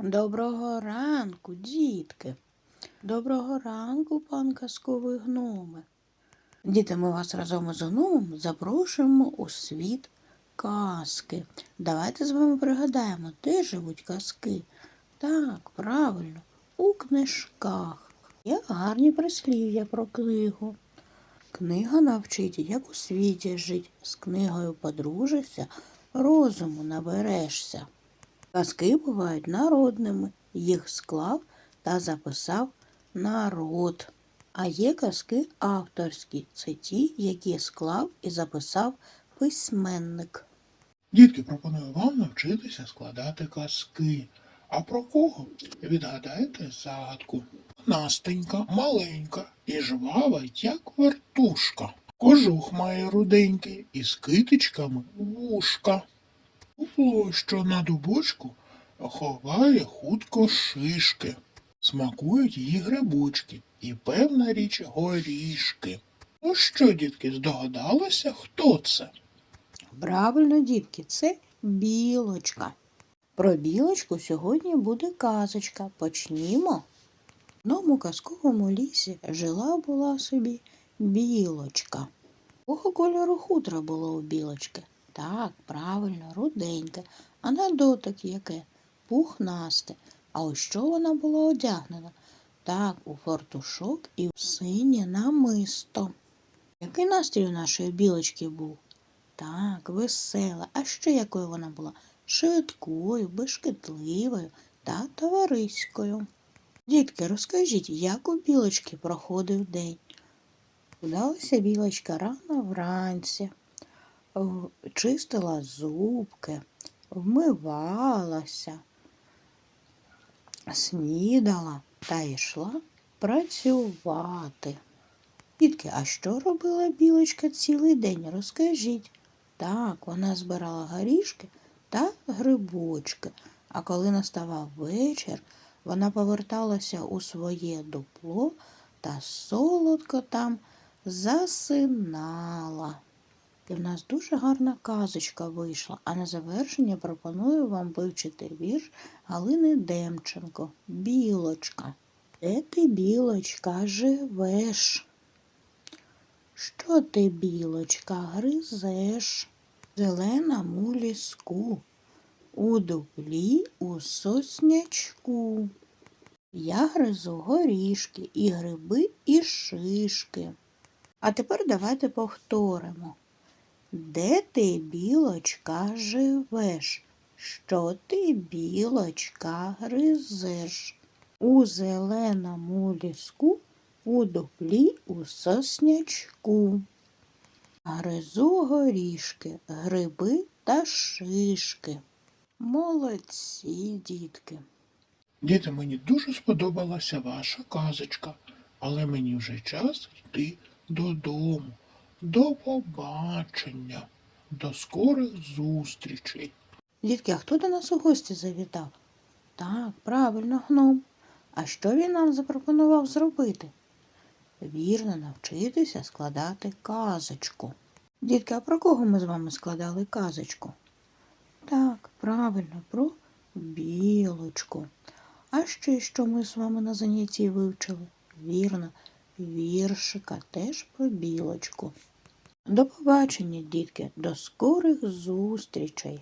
Доброго ранку, дітки. Доброго ранку, пан казковий гноме. Діти, ми вас разом із гномом запрошуємо у світ казки. Давайте з вами пригадаємо, де живуть казки. Так, правильно, у книжках. Є гарні прислів'я про книгу. Книга навчить, як у світі жить. З книгою подружишся, розуму наберешся. Казки бувають народними, їх склав та записав народ. А є казки авторські, це ті, які склав і записав письменник. Дітки, пропоную вам навчитися складати казки. А про кого? Відгадайте загадку. Настенька, маленька і жвава, як вертушка. Кожух має руденький із китичками вушка. Дупло, що на дубочку, ховає хутко шишки. Смакують її грибочки і певна річ горішки. Ну що, дітки, здогадалися, хто це? Правильно, дітки, це білочка. Про білочку сьогодні буде казочка. Почнімо. В одному казковому лісі жила була собі білочка. Якого кольору хутра було у білочки? Так, правильно, руденьке, а на дотик яке? Пухнасте. А у що вона була одягнена? Так, у фартушок і в синє намисто. Який настрій у нашої білочки був? Так, весела. А ще якою вона була? Швидкою, бешкетливою та товариською. Дітки, розкажіть, як у білочки проходив день? Вдалася білочка рано вранці, чистила зубки, вмивалася, снідала та йшла працювати. Дітки, а що робила білочка цілий день? Розкажіть. Так, вона збирала горішки та грибочки, а коли наставав вечір, вона поверталася у своє дупло та солодко там засинала. І в нас дуже гарна казочка вийшла, а на завершення пропоную вам вивчити вірш Галини Демченко Білочка. Де ти, білочка, живеш? Що ти, білочка, гризеш? Зеленому ліску, у дуплі у соснячку. Я гризу горішки і гриби, і шишки. А тепер давайте повторимо. Де ти, білочка, живеш? Що ти, білочка, гризеш? У зеленому ліску, у дуплі, у соснячку. Гризу горішки, гриби та шишки. Молодці, дітки. Діти, мені дуже сподобалася ваша казочка, але мені вже час йти додому. До побачення, до скорих зустрічей. Дітки, а хто до нас у гості завітав? Так, правильно, гном. А що він нам запропонував зробити? Вірно навчитися складати казочку. Дітки, а про кого ми з вами складали казочку? Так, правильно, про білочку. А ще що ми з вами на занятті вивчили? Вірно, віршика теж про білочку. До побачення, дітки, до скорих зустрічей.